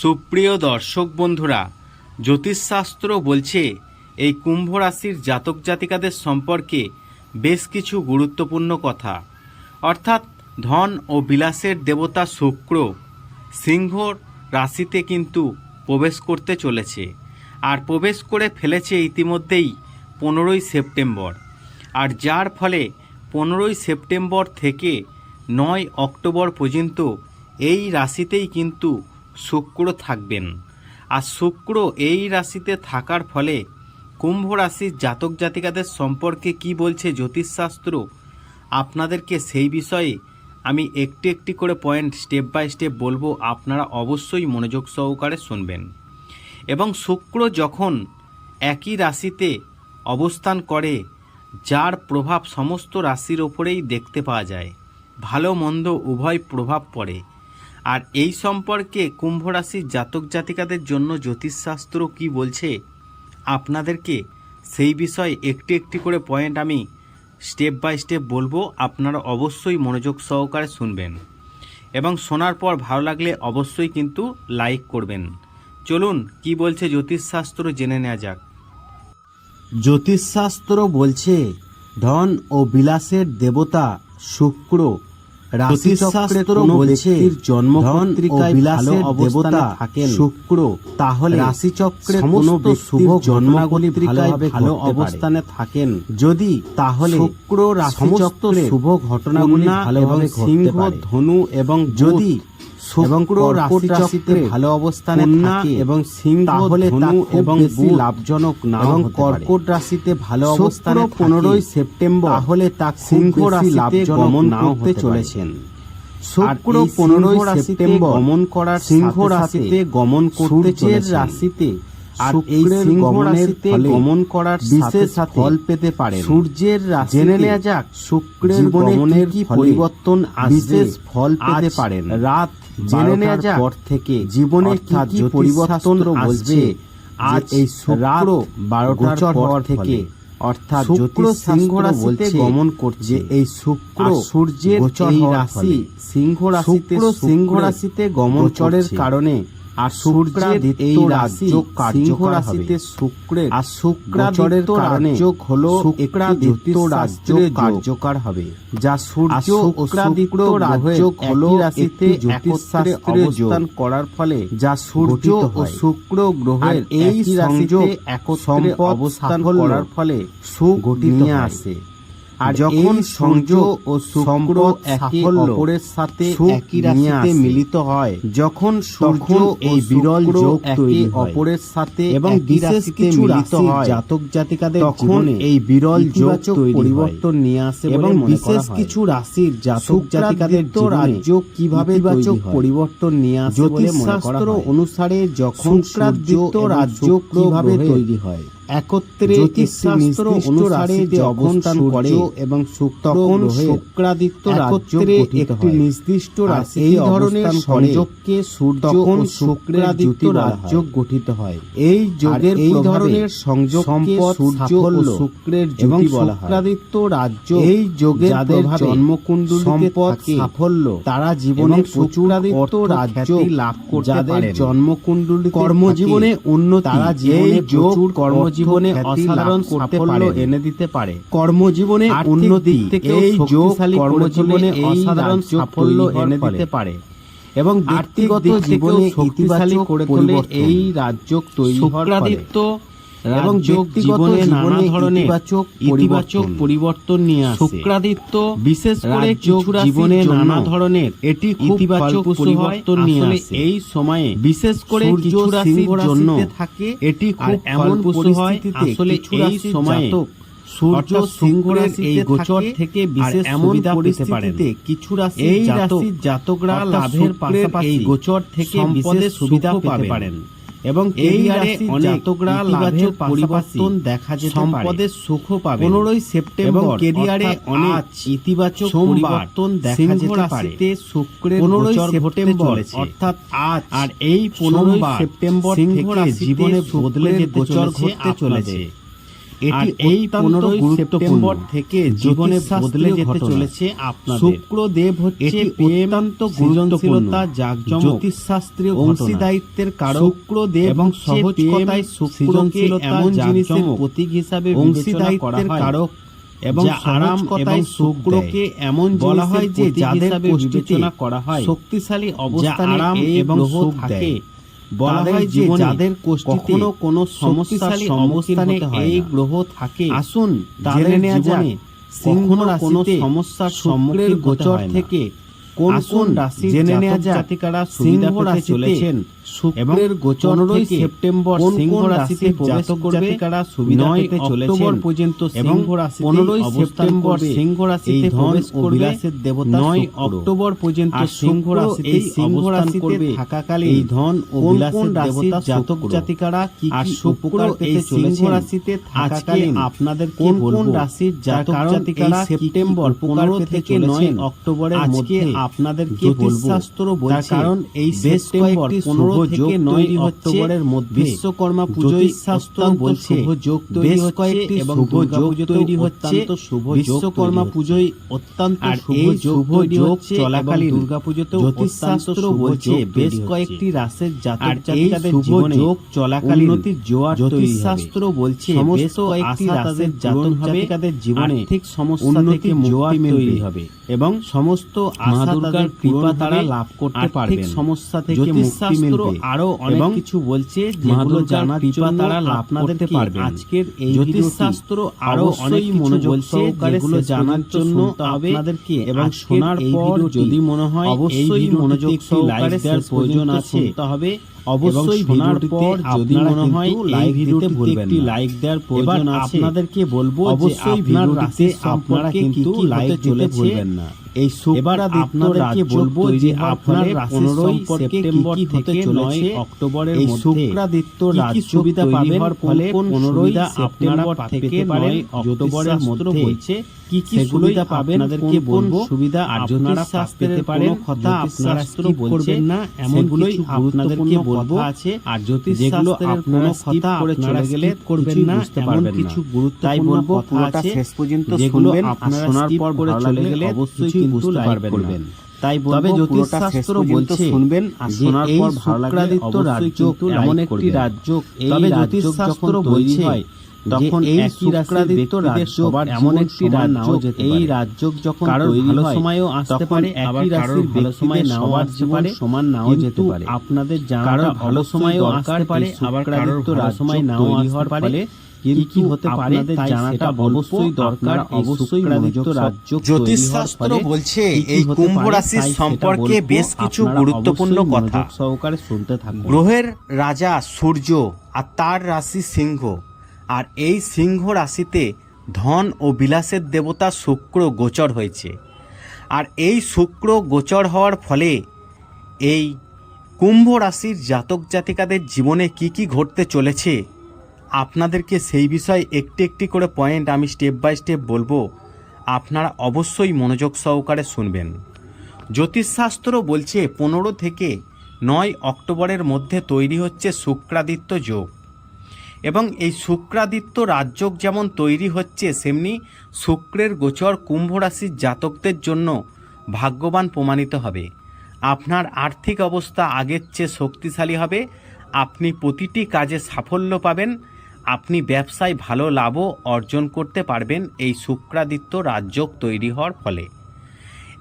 সুপ্রিয় দর্শক বন্ধুরা, জ্যোতিষশাস্ত্র বলছে, এই কুম্ভ রাশির জাতক জাতিকাদের সম্পর্কে বেশ কিছু গুরুত্বপূর্ণ কথা। অর্থাৎ ধন ও বিলাসের দেবতা শুক্র সিংহ রাশিতে কিন্তু প্রবেশ করতে চলেছে আর প্রবেশ করে ফেলেছে ইতিমধ্যেই পনেরোই সেপ্টেম্বর। আর যার ফলে পনেরোই সেপ্টেম্বর থেকে নয় অক্টোবর পর্যন্ত এই রাশিতেই কিন্তু শুক্র থাকবেন। আর শুক্র এই রাশিতে থাকার ফলে কুম্ভ রাশির জাতক জাতিকাদের সম্পর্কে কি বলছে জ্যোতিষশাস্ত্র? আপনাদেরকে সেই বিষয়ে আমি একটি একটি করে পয়েন্ট স্টেপ বাই স্টেপ বলব, আপনারা অবশ্যই মনোযোগ সহকারে শুনবেন। এবং শুক্র যখন একই রাশিতে অবস্থান করে, যার প্রভাব সমস্ত রাশির ওপরেই দেখতে পাওয়া যায়। ভালো মন্দ উভয় প্রভাব পড়ে। আর এই সম্পর্কে কুম্ভ রাশির জাতক জাতিকাদের জন্য জ্যোতিষশাস্ত্র কি বলছে? আপনাদেরকে সেই বিষয়ে একটি একটি করে পয়েন্ট আমি স্টেপ বাই স্টেপ বলব। আপনারা অবশ্যই মনোযোগ সহকারে শুনবেন। এবং শোনার পর ভালো লাগলে অবশ্যই কিন্তু লাইক করবেন। চলুন, কি বলছে জ্যোতিষশাস্ত্র জেনে নেওয়া যাক। জ্যোতিষশাস্ত্র বলছে, ধন ও বিলাসের দেবতা শুক্র জ্যোতিষশাস্ত্র বলছে জন্ম পত্রিকায় ভালো অবস্থানে থাকেন। শুক্র তাহলে রাশিচক্রে কোনো শুভ জন্মগুলি ভালো অবস্থানে থাকেন। যদি তাহলে শুক্র রাশিচক্রে শুভ ঘটনাগুলি ভালোভাবে সিংহ ধনু এবং যদি শুক্র রাশিচক্রে ভালো অবস্থানে থাকে এবং সিংহ তাহলে এবং লাভজনক না এবং কর্কট রাশিতে ভালো অবস্থানে পনেরোই সেপ্টেম্বর তাহলে তা সিংহ রাশিতে গমন করতে চলেছেন। শুক্র পনেরোই সেপ্টেম্বর গমন করার সিংহ রাশিতে গমন করতে রাশিতে আর এই সিংহ রাশিতে গমন করার বিশেষ ফল পেতে পারে সূর্যের রাশি জেনে নেওয়া যাক শুক্রের গমনের কি পরিবর্তন বিশেষ ফল পেতে পারেন। রাত জেনে নেওয়া যাক পর থেকে জীবনে কি কি পরিবর্তন আসবে আজ এই শুক্র বারোটার পর থেকে অর্থাৎ শুক্র সিংহ রাশিতে গমন করছে এই শুক্র সূর্যের এই রাশি সিংহ রাশিতে সিংহ রাশিতে গমনচরের কারণে আর সূর্যের এই রাশি সিংহ রাশিতে শুক্রের আর শুক্রাদিত্য রাজযোগ হলো শুক্রাদিত্য রাজ্য কার্যকর হবে। যা সূর্য ও শুক্র রাজযোগ হলো রাশিতে জ্যোতিষশাস্ত্রে অবস্থান করার ফলে যা সূর্য ও শুক্র গ্রহের এই রাশিতে একত্রে অবস্থান করার ফলে সুখ নিয়ে আসে। আর যখন সংযোগ ও শুক্র একে অপরের সাথে একই রাশিতে মিলিত হয় যখন সূর্য এই বিরল যোগ তৈরি অপরের সাথে এবং বিশেষ কিছু মিলিত হয়। জাতক জাতিকাদের তখন এই বিরল যোগ পরিবর্তন নিয়ে আসে এবং বিশেষ কিছু রাশির জাতক জাতিকাদের রাজ্য কীভাবে ইতিবাচক পরিবর্তন নিয়ে আসে মনে হয়। অনুসারে যখন শুক্রাদিত্য রাজ্য কীভাবে তৈরি হয়? একত্রে জ্যোতিষশাস্ত্র অনুসারে যে অবস্থান করে এবং তখন শুক্রাদিত্য একটি নির্দিষ্ট রাশি এই ধরনের সংযোগকে সূর্য তখন শুক্রাদিত্য রাজ্য গঠিত হয়। এই যোগের এই ধরনের সংযোগ সূর্য ও শুক্রের এবং শুক্রাদিত্য রাজ্য এই জন্মকুণ্ডলী সম্পদ সাফল্য তারা জীবনে রাজ্য লাভ করতে যাদের জন্মকুণ্ডলী কর্মজীবনে উন্নতি। তারা যোগ কর্মজীবনে অসাধারণ সাফল্য এনে দিতে পারে। কর্মজীবনে উন্নতি এই যোগ কর্মজীবনে অসাধারণ সাফল্য এনে দিতে পারে। এবং ব্যক্তিগত জীবনে ইতিবাচক করে তোলে এই রাজ্য তৈরি শুক্রাদিত্য এবং ব্যক্তিগত নানা ধরনের ইতিবাচক ইতিবাচক পরিবর্তন নিয়ে আসে। শুক্রাদিত্য বিশেষ করে যোগ জীবনে নানা ধরনের এটি ইতিবাচক পরিবর্তন নিয়ে আসে। এই সময়ে বিশেষ করে কিছু রাশির জন্য থাকে এটি খুব এমন পরিস্থিতিতে আসলে এই সময়ে সূর্য সিংহ এই গোচর থেকে বিশেষ সুবিধা পেতে পারেন। কিছু রাশি এই রাশির জাতকরা লাভের পাশাপাশি এই গোচর থেকে বিশেষ সুবিধা পেতে পারেন। এবং এই জাতকরা লাভের পরিবর্তন দেখা যেতে সম্পদের সুখ পাবে। পনেরোই সেপ্টেম্বর এবং কেরিয়ারে অনেক ইতিবাচক পরিবর্তন দেখা যেতে পারে। শুক্রের পনেরোই সেপ্টেম্বর অর্থাৎ আজ আর এই পনেরোই সেপ্টেম্বর থেকে জীবনে বদলে যেতে গোচর ঘটতে চলেছে। এটি এই অত্যন্ত পনেরোই গুরুত্বপূর্ণ। সেপ্টেম্বর থেকে জীবনে বদলে যেতে চলেছে শুক্রদেব হচ্ছে অত্যন্ত সৃজনশীলতা, গুরুত্বপূর্ণ। জাঁকজমক, জ্যোতিষশাস্ত্রীয় অংশীদায়িত্বের কারক শুক্রদেব এবং সৃজনশীলতা, এমন জিনিসের প্রতীক হিসাবে হয় কারক এবং আরাম এবং শুক্রকে এমন বলা হয় যে যাদের বিবেচনা করা হয় শক্তিশালী অবস্থানে আরাম এবং সুখ থাকে। বলা হয় যে যাদের কোষ্ঠীতে কোনো সমস্যার হয় এই গ্রহ থাকে আসুন তাদের জীবনে সিংহ কোনো সমস্যার সম্মুখীন গোচর থেকে কোন কোন রাশি জেনে নেওয়া যায় সিংহ সুবিধা পেতে চলেছেন? শুক্রের গোচর থেকে সেপ্টেম্বর সিংহ রাশিতে প্রবেশ করবে? জাতিকারা সুবিধা পেতে চলেছেন অক্টোবর পর্যন্ত সিংহ রাশিতে পনেরোই অবস্থান সেপ্টেম্বর করবে। সিংহ রাশিতে প্রবেশ করবে বিলাসের দেবতা নয় শুক্র। অক্টোবর পর্যন্ত সিংহ রাশিতে সিংহ রাশিতে করবে। থাকাকালীন এই ধন ও বিলাসের দেবতা জাতক। জাতিকারা কি কি উপকার পেতে সিংহ রাশিতে আজকে থাকাকালীন আপনাদেরকে কোন কোন রাশির জাতক জাতিকারা কি কি সেপ্টেম্বর উপকার পনেরো পেতে থেকে নয় চলেছেন? অক্টোবরের আজকে মধ্যে আপনাদেরকে বলব? জ্যোতিষশাস্ত্র তার বলছে কারণ এই সেপ্টেম্বর কয়েকটি পনেরো থেকে নয় অক্টোবরের মধ্যে। বিশ্বকর্মা পুজোয় অত্যন্ত বলছে যোগ তৈরি হচ্ছে এবং যোগ তৈরি হচ্ছে শুভ বিশ্বকর্মা পুজোয় অত্যন্ত শুভ যোগ চলাকালীন জ্যোতিষশাস্ত্র বলছে বেশ কয়েকটি জাতক জাতিকাদের শুভ যোগ চলাকালীন উন্নতির জোয়ার জ্যোতিষশাস্ত্র বলছে সমস্ত বেশ কয়েকটি আশা তাদের জাতক জাতিকাদের জীবনে আর্থিক সমস্যা থেকে জোয়ার তৈরি হবে এবং সমস্ত আশা তাদের কৃপা তারা লাভ করতে পারবেন। সমস্যা থেকে মুক্তি জ্যোতিষশাস্ত্র আরও অনেক কিছু বলছে যেগুলো জানার জন্য করতে পারবেন। আজকের এই জ্যোতিষশাস্ত্র আরও অনেক মনোযোগ সহকারে যেগুলো জানার জন্য আপনাদেরকে এবং শোনার পর যদি মনে হয় অবশ্যই মনোযোগ সহকারে প্রয়োজন আছে হবে অবশ্যই শোনার পর যদি মনে হয় এই ভুলবেন একটি লাইক দেওয়ার প্রয়োজন আছে আপনাদেরকে বলব অবশ্যই আপনার কিন্তু লাইক ভুলবেন না। এই এবার শুক্রাদিত্য আপনাদেরকে বলব যে আপনার পনেরোই সেপ্টেম্বর থেকে নয় অক্টোবরের মধ্যে শুক্রাদিত্য কি সুবিধা পাবেন ফলে পনেরোই সেপ্টেম্বর থেকে নয় অক্টোবরের মধ্যে বলছে কি কি সুবিধা পাবেন আপনাদেরকে বলব। সুবিধা আর আপনারা পারেন কথা আপনারা করবেন না এমন সেগুলোই কিছু আপনাদেরকে বলব আছে আর যেগুলো আপনারা স্কিপ করে চলে গেলে করবেন না এমন কিছু তাই বলব পুরোটা শেষ পর্যন্ত শুনবেন আপনারা শোনার পর করে চলে গেলে অবশ্যই কিন্তু না। করবেন। তাই তবে জ্যোতিষশাস্ত্র বলছে শুনবেন শোনার পর ভালো শুক্রাদিত্য রাজ্য এমন একটি রাজ্য এই তবে জ্যোতিষশাস্ত্র বলছে হয় তখন এই শুক্রাদিত্য রাজ্য এমন একটি রাজ্য এই রাজ্য যখন তৈরি ভালো হয় সময়ও আসতে পারে, একই রাশির ভালো সময় নাও আসতে পারে সমান নাও যেতে পারে। আপনাদের জানাটা কারোর ভালো সময়ও আসতে পারে, আবার শুক্রাদিত্য রাজ্য সময় নাও তৈরি আসতে হওয়ার পারে। ফলে কি কি হতে পারে তাই জানাটা অবশ্যই দরকার অবশ্যই শুক্রাদিত্য মনোযোগ রাজ্য তৈরি হওয়ার জ্যোতিষশাস্ত্র বলছে এই কুম্ভ রাশির সম্পর্কে বেশ কিছু গুরুত্বপূর্ণ কথা সহকারে শুনতে থাকুন গ্রহের রাজা সূর্য আর তার রাশি সিংহ আর এই সিংহ রাশিতে ধন ও বিলাসের দেবতা শুক্র গোচর হয়েছে। আর এই শুক্র গোচর হওয়ার ফলে এই কুম্ভ রাশির জাতক জাতিকাদের জীবনে কি কি ঘটতে চলেছে, আপনাদেরকে সেই বিষয়ে একটি একটি করে পয়েন্ট আমি স্টেপ বাই স্টেপ বলব। আপনারা অবশ্যই মনোযোগ সহকারে শুনবেন। জ্যোতিষশাস্ত্র বলছে, পনেরো থেকে নয় অক্টোবরের মধ্যে তৈরি হচ্ছে শুক্রাদিত্য যোগ। এবং এই শুক্রাদিত্য রাজযোগ যেমন তৈরি হচ্ছে, সেমনি শুক্রের গোচর কুম্ভ রাশির জাতকদের জন্য ভাগ্যবান প্রমাণিত হবে। আপনার আর্থিক অবস্থা আগের চেয়ে শক্তিশালী হবে, আপনি প্রতিটি কাজে সাফল্য পাবেন, আপনি ব্যবসায় ভালো লাভও অর্জন করতে পারবেন এই শুক্রাদিত্য রাজযোগ তৈরি হওয়ার ফলে।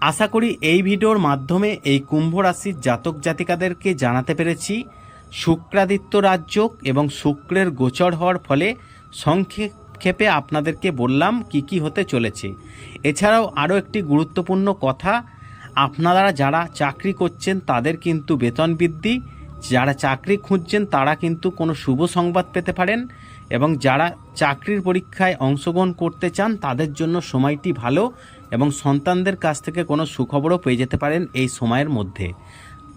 আশা করি এই ভিডিওর মাধ্যমে এই কুম্ভ রাশির জাতক জাতিকাদেরকে জানাতে পেরেছি। শুক্রাদিত্য রাজযোগ এবং শুক্রের গোচর হওয়ার ফলে সংক্ষেপে আপনাদেরকে বললাম কি কি হতে চলেছে। এছাড়াও আরও একটি গুরুত্বপূর্ণ কথা, আপনারা যারা চাকরি করছেন তাদের কিন্তু বেতন বৃদ্ধি, যারা চাকরি খুঁজছেন তারা কিন্তু কোনো শুভ সংবাদ পেতে পারেন এবং যারা চাকরির পরীক্ষায় অংশগ্রহণ করতে চান তাদের জন্য সময়টি ভালো এবং সন্তানদের কাছ থেকে কোনো সুখবরও পেয়ে যেতে পারেন এই সময়ের মধ্যে।